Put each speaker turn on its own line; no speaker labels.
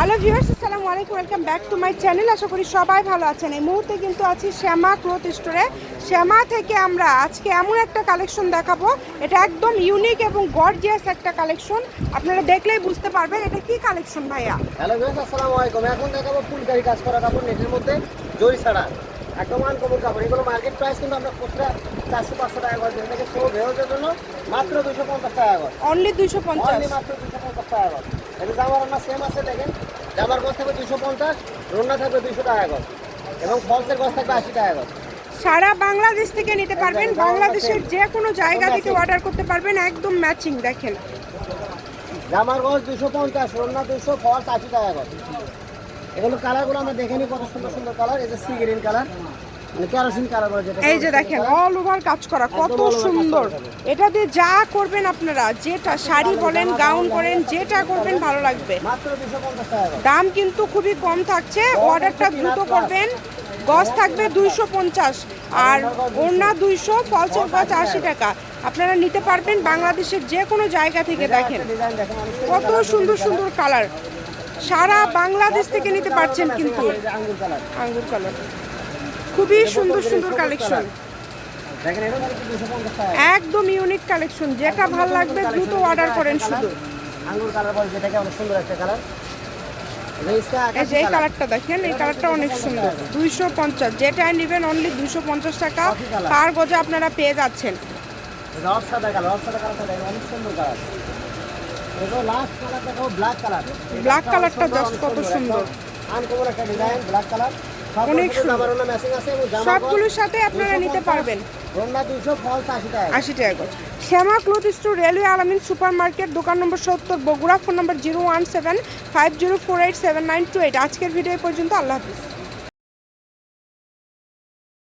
Hello viewers আসসালামু আলাইকুম welcome back to my channel আশা করি সবাই ভালো আছেন। এই মুহূর্তে কিন্তু আছি শ্যামা ক্লোথ স্টোরে শ্যামা থেকে আমরা আজকে এমন একটা কালেকশন দেখাবো। এটা একদম ইউনিক এবং গর্জিয়াস একটা কালেকশন আপনারা দেখলেই বুঝতে পারবেন এটা কি কালেকশন ভাইয়া?
হ্যালো ভিউয়ার্স আসসালামু আলাইকুম এখন দেখাবো ফুলকারি কাজ করা কাপড় নেটের মধ্যে। জরি ছাড়া। একদম আনকমন কাপড়। এগুলো মার্কেট প্রাইস কিন্তু আমরা খুচরা চারশো পাঁচশো টাকা করে দিই। এটাকে সো ভেজের জন্য মাত্র দুশো পঞ্চাশ টাকা করে।
অনলি দুইশো পঞ্চাশ।
অনলি মাত্র দুশো পঞ্চাশ টাকা করে। এটা জামার রান্না সেম আছে দেখেন। জামার গছ থাকবে দুশো পঞ্চাশ রন্না থাকবে দুশো টাকা করে। এবং ফলসের গছ থাকবে আশি টাকা করে।
সারা বাংলাদেশ থেকে নিতে পারবেন। বাংলাদেশের যে কোনো জায়গা থেকে অর্ডার করতে পারবেন। একদম ম্যাচিং দেখেন।
জামার গছ দুশো পঞ্চাশ রন্না দুশো ফলস আশি টাকা করে। এগুলো কালারগুলো আমরা দেখে নিই কত সুন্দর সুন্দর কালার। এই যে সি গ্রিন কালার মানে
এই যে দেখেন অল ওভার কাজ করা কত সুন্দর। এটা দিয়ে যা করবেন আপনারা যেটা শাড়ি বলেন গাউন করেন যেটা করবেন ভালো লাগবে। দাম কিন্তু খুবই কম থাকছে। অর্ডারটা দ্রুত করবেন। গজ থাকবে দুইশো পঞ্চাশ। আর ওড়না দুইশো ফলসের গজ আশি টাকা। আপনারা নিতে পারবেন বাংলাদেশের যে কোনো জায়গা থেকে দেখেন। কত সুন্দর সুন্দর কালার। সারা বাংলাদেশ থেকে নিতে পারছেন কিন্তু।
আঙ্গুর কালার
খুবই সুন্দর সুন্দর কালেকশন একদম ইউনিক কালেকশন যেটা ভালো লাগবে দ্রুত অর্ডার করেন শুধু।
আঙ্গুর কালার বলে যেটাকে অনেক সুন্দর একটা কালার
এই কালারটা দেখেন এই কালারটা অনেক সুন্দর। দুইশো পঞ্চাশ যেটাই নেবেন অনলি দুইশো পঞ্চাশ টাকা। পার গজে আপনারা পেয়ে যাচ্ছেন।
সাদা কালার সাদা কালারটা অনেক সুন্দর কালার এগুলো লাস্ট কালার দেখাবো ব্ল্যাক
কালারটা জাস্ট কত সুন্দর।
ব্ল্যাক কালার
অনেক সবগুলোর সাথে আপনারা নিতে পারবেন।
আশি টাকা
গজ Shyama cloth store railway Al Amin super market দোকান নম্বর সত্তর Bogura phone number zero one seven five zero four eight seven nine two eight. আজকের ভিডিও পর্যন্ত আল্লাহ হাফিজ।